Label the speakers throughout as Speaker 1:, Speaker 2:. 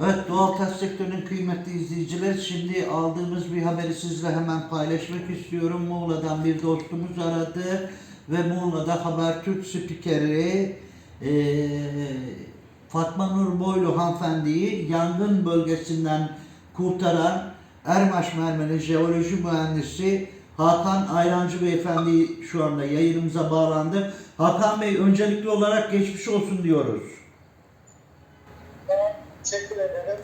Speaker 1: Evet Doğal Gaz sektörünün kıymetli izleyiciler şimdi aldığımız bir haberi sizle hemen paylaşmak istiyorum. Muğla'dan bir dostumuz aradı ve Muğla'da Habertürk spikeri eee Fatma Nur Boylu hanımefendiyi yangın bölgesinden kurtaran Ermaş Mermeri Jeoloji Mühendisi Hakan Ayrancı Beyefendi şu anda yayınımıza bağlandı. Hakan Bey öncelikli olarak geçmiş olsun diyoruz.
Speaker 2: Teşekkür ederim.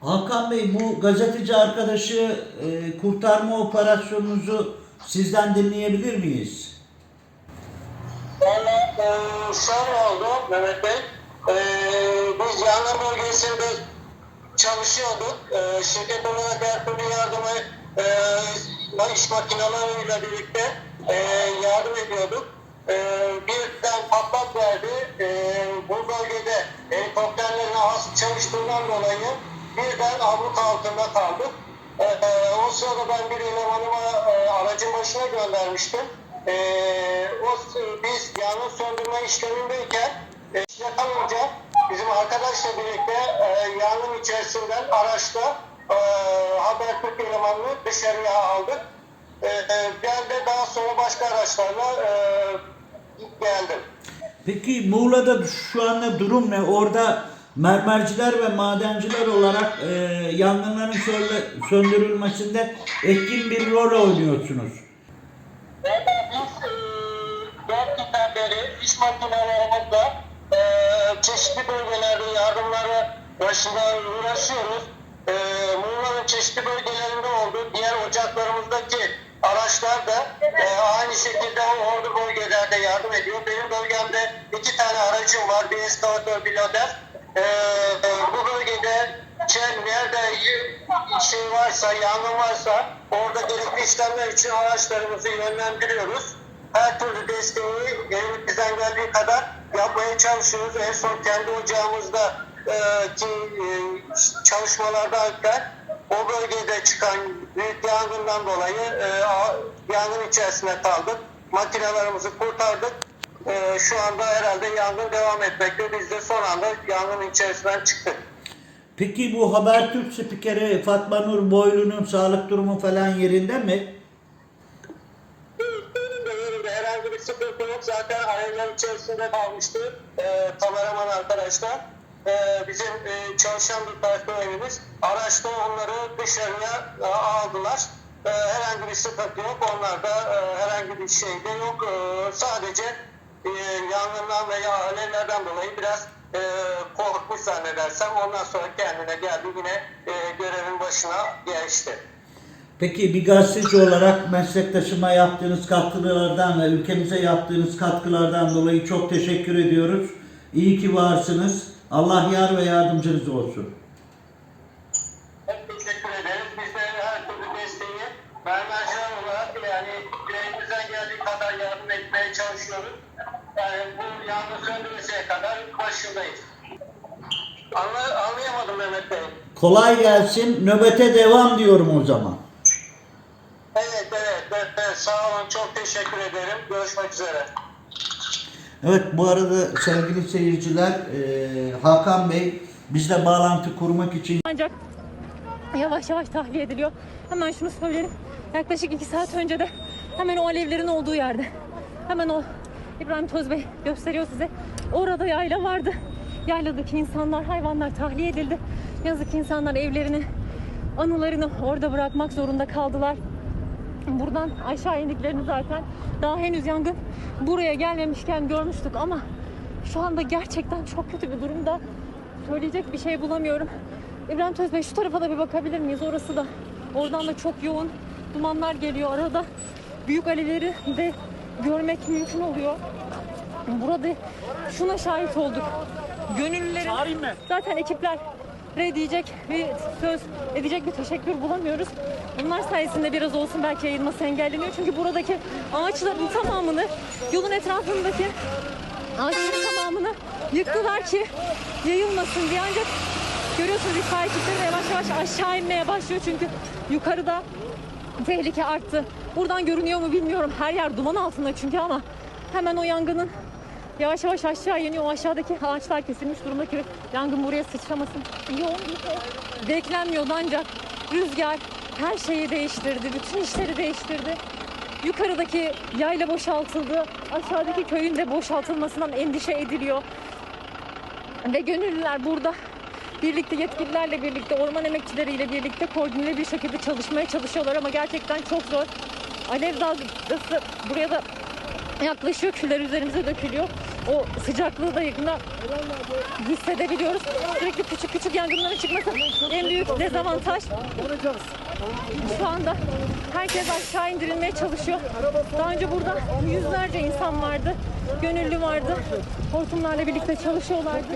Speaker 1: Hakan Bey bu gazeteci arkadaşı e, kurtarma operasyonunuzu sizden dinleyebilir miyiz?
Speaker 2: Valla e, şöyle oldu Mehmet Bey. E, biz yangın bölgesinde çalışıyorduk. E, şirket olarak her türlü yardımı e, iş makinalarıyla birlikte e, yardım ediyorduk. E, birden çalıştığından dolayı birden abluka altında kaldık. E, e, o sırada ben bir elemanıma e, aracın başına göndermiştim. E, o biz yangın söndürme işlemindeyken e, yakalınca bizim arkadaşla birlikte e, yangın içerisinden araçta e, Habertürk elemanını dışarıya aldık. E, e, ben de daha sonra başka araçlarla e, geldim.
Speaker 1: Peki Muğla'da şu anda durum ne? Orada mermerciler ve madenciler olarak e, yangınların söndürülmesinde etkin bir rol oynuyorsunuz.
Speaker 2: Valla biz e, beri iş makinelerimizle e, çeşitli bölgelerde yardımları başına uğraşıyoruz. E, Muğla'nın çeşitli bölgelerinde oldu. Diğer ocaklarımızdaki araçlar da e, aynı şekilde ordu bölgelerde yardım ediyor. Benim bölgemde iki tane aracım var. Bir eskavatör, bir loder. E, bu bölgede şey, nerede şey varsa, yangın varsa orada gerekli işlemler için araçlarımızı yönlendiriyoruz. Her türlü desteği elimizden geldiği kadar yapmaya çalışıyoruz. En son kendi ocağımızda e, ki e, çalışmalardayken o bölgede çıkan büyük yangından dolayı e, yangın içerisine kaldık. Makinelerimizi kurtardık. E, şu anda herhalde yangın devam etmekte. Biz de son anda yangın içerisinden çıktık.
Speaker 1: Peki bu Habertürk spikeri Fatma Nur Boylu'nun sağlık durumu falan yerinde mi?
Speaker 2: Herhangi bir sıkıntı yok. Zaten aileler içerisinde kalmıştı. E, kameraman arkadaşlar. E, bizim e, çalışan bir personelimiz araçta onları dışarıya e, aldılar. E, herhangi bir sıkıntı yok. Onlarda e, herhangi bir şey de yok. E, sadece e, yangından veya alevlerden dolayı biraz e, korkmuş zannedersem. Ondan sonra kendine geldi yine e, görevin başına geçti.
Speaker 1: Peki bir gazeteci olarak meslektaşıma yaptığınız katkılardan ve ülkemize yaptığınız katkılardan dolayı çok teşekkür ediyoruz. İyi ki varsınız. Allah yar ve yardımcınız olsun.
Speaker 2: Çalışıyoruz. Yani bu yangın söndürüleseye kadar başındayız. Anla, anlayamadım Mehmet Bey.
Speaker 1: Kolay gelsin. Nöbete devam diyorum o zaman.
Speaker 2: Evet, evet, evet, evet. Sağ olun. Çok teşekkür ederim. Görüşmek üzere.
Speaker 1: Evet bu arada sevgili seyirciler eee, Hakan Bey bizle bağlantı kurmak için
Speaker 3: Ancak yavaş yavaş tahliye ediliyor. Hemen şunu söyleyelim. Yaklaşık iki saat önce de hemen o alevlerin olduğu yerde. Hemen o İbrahim Tozbey gösteriyor size. Orada yayla vardı. Yayladaki insanlar, hayvanlar tahliye edildi. Yazık ki insanlar evlerini, anılarını orada bırakmak zorunda kaldılar. Buradan aşağı indiklerini zaten daha henüz yangın buraya gelmemişken görmüştük ama şu anda gerçekten çok kötü bir durumda. Söyleyecek bir şey bulamıyorum. İbrahim Tözbey şu tarafa da bir bakabilir miyiz? Orası da oradan da çok yoğun dumanlar geliyor arada. Büyük alevleri de görmek mümkün oluyor. Burada şuna şahit olduk. Gönüllülerin zaten ekipler re diyecek bir söz edecek bir teşekkür bulamıyoruz. Bunlar sayesinde biraz olsun belki yayılması engelleniyor. Çünkü buradaki ağaçların tamamını yolun etrafındaki ağaçların tamamını yıktılar ki yayılmasın diye ancak görüyorsunuz itfaiye ekipleri yavaş yavaş aşağı inmeye başlıyor çünkü yukarıda tehlike arttı. Buradan görünüyor mu bilmiyorum. Her yer duman altında çünkü ama hemen o yangının yavaş yavaş aşağı iniyor. O aşağıdaki ağaçlar kesilmiş durumda ki yangın buraya sıçramasın. Yoğun ses beklenmiyordu ancak rüzgar her şeyi değiştirdi. Bütün işleri değiştirdi. Yukarıdaki yayla boşaltıldı. Aşağıdaki köyün de boşaltılmasından endişe ediliyor. Ve gönüllüler burada birlikte yetkililerle birlikte, orman emekçileriyle birlikte koordineli bir şekilde çalışmaya çalışıyorlar ama gerçekten çok zor. Alev dalgası buraya da yaklaşıyor, küller üzerimize dökülüyor. O sıcaklığı da yakında hissedebiliyoruz. Sürekli küçük küçük yangınların çıkması en büyük dezavantaj. Şu anda herkes aşağı indirilmeye çalışıyor. Daha önce burada yüzlerce insan vardı. Gönüllü vardı. Hortumlarla birlikte çalışıyorlardı.